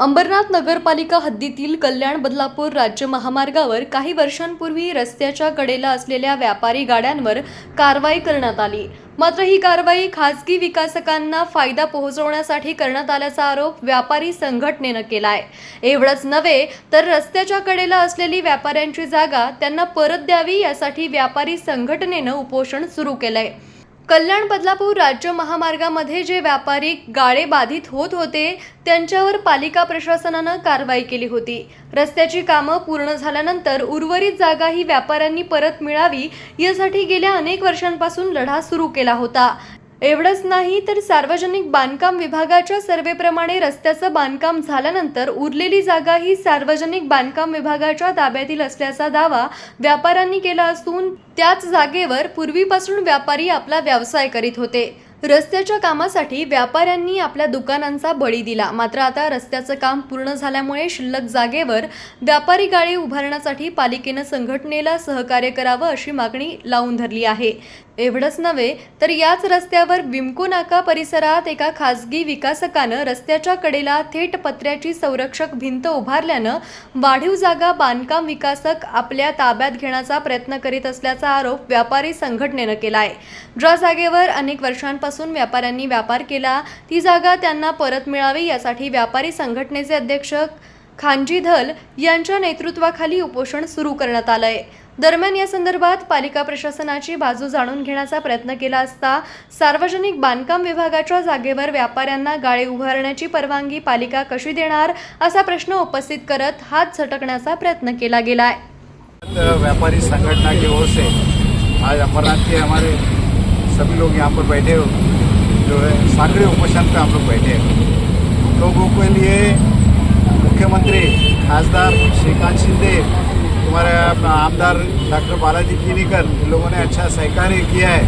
अंबरनाथ नगरपालिका हद्दीतील कल्याण बदलापूर राज्य महामार्गावर काही वर्षांपूर्वी रस्त्याच्या कडेला असलेल्या व्यापारी गाड्यांवर कारवाई करण्यात आली. मात्र ही कारवाई खासगी विकासकांना फायदा पोहोचवण्यासाठी करण्यात आल्याचा आरोप व्यापारी संघटनेनं केलाय. एवढंच नव्हे तर रस्त्याच्या कडेला असलेली व्यापाऱ्यांची जागा त्यांना परत द्यावी यासाठी व्यापारी संघटनेनं उपोषण सुरू केलंय. कल्याण बदलापूर राज्य महामार्गामध्ये जे व्यापारी गाळे बाधित होत होते त्यांच्यावर पालिका प्रशासनानं कारवाई केली होती. रस्त्याची कामं पूर्ण झाल्यानंतर उर्वरित जागा ही व्यापाऱ्यांनी परत मिळावी यासाठी गेल्या अनेक वर्षांपासून लढा सुरू केला होता. एवढंच नाही तर सार्वजनिक बांधकाम विभागाच्या सर्वेप्रमाणे रस्त्याचं बांधकाम झाल्यानंतर उरलेली जागा ही सार्वजनिक बांधकाम विभागाच्या ताब्यातील असल्याचा दावा व्यापाऱ्यांनी केला असून त्याच जागेवर पूर्वीपासून व्यापारी आपला व्यवसाय करीत होते. रस्त्याच्या कामासाठी व्यापाऱ्यांनी आपल्या दुकानांचा बळी दिला. मात्र आता रस्त्याचं काम पूर्ण झाल्यामुळे शिल्लक जागेवर व्यापारी गाडी उभारण्यासाठी पालिकेनं संघटनेला सहकार्य करावं अशी मागणी लावून धरली आहे. एवढंच नव्हे तर याच रस्त्यावर विमको नाका परिसरात एका खासगी विकासकानं रस्त्याच्या कडेला थेट पत्र्याची संरक्षक भिंत उभारल्यानं वाढीव जागा बांधकाम विकासक आपल्या ताब्यात घेण्याचा प्रयत्न करीत असल्याचा आरोप व्यापारी संघटनेनं केला आहे ज्या जागेवर अनेक वर्षांपासून व्यापाऱ्यांनी व्यापार केला ती जागा त्यांना परत मिळावी यासाठी व्यापारी संघटनेचे अध्यक्ष खानजी धल यांच्या नेतृत्वाखाली उपोषण सुरू करण्यात आलं आहे दरम्यान या संदर्भात पालिका प्रशासनाची बाजू जाणून घेण्याचा प्रयत्न केला असता सार्वजनिक बांधकाम विभागाच्या जागेवर व्यापाऱ्यांना गाळे उभारण्याची परवानगी पालिका कशी देणार असा प्रश्न उपस्थित करत हात झटकण्याचा प्रयत्न केला गेलाय. व्यापारी संगठना की ओर से आज अमरनाथ के हमारे सभी लोग यहाँ पर बैठे हो जो है सांकड़े उपोषण पे हम लोग बैठे हैं। लोगों के लिए मुख्यमंत्री खासदार श्रीकांत शिंदे हमारे आमदार डॉक्टर बालाजी किनीकर, इन लोगों ने अच्छा सहकार्य किया है।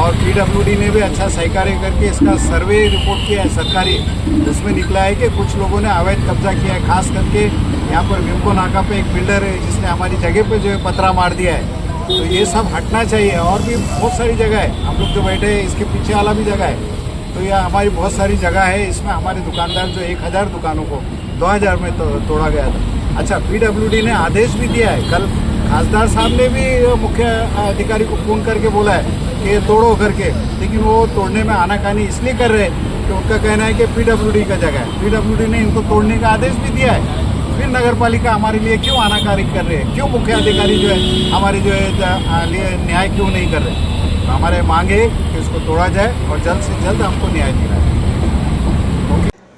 और पीडब्ल्यूडी ने भी अच्छा सहकार्य करके इसका सर्वे रिपोर्ट किया है सरकारी। जिसमें निकला है कि कुछ लोगों ने अवैध कब्जा किया है, खास करके यहाँ पर विमको नाका पे एक बिल्डर है, जिसने हमारी जगह पे जो है पतरा मार दिया है। तो ये सब हटना चाहिए, और भी बहुत सारी जगह है। हम लोग जो बैठे हैं, इसके पीछे वाला भी जगह है। तो यह हमारी बहुत सारी जगह है, इसमें हमारे दुकानदार जो एक हज़ार दुकानों को दो हज़ार में तो तोड़ा गया था। अच्छा पीडब्ल्यूडी ने आदेश भी दिया है। कल खासदार साहब ने भी मुख्य अधिकारी को फ़ोन करके बोला है कि ये तोड़ो करके लेकिन वो तोड़ने में आनाकानी इसलिए कर रहे हैं कि उनका कहना है कि पीडब्ल्यूडी का जगह है। पीडब्ल्यूडी ने इनको तोड़ने का आदेश भी दिया है। फिर नगर पालिका हमारे लिए क्यों आनाकारी कर रहे हैं? क्यों मुख्य अधिकारी जो है हमारे जो है लिए न्याय क्यों नहीं कर रहे? तो हमारे मांगे कि इसको तोड़ा जाए और जल्द से जल्द हमको न्याय दिलाए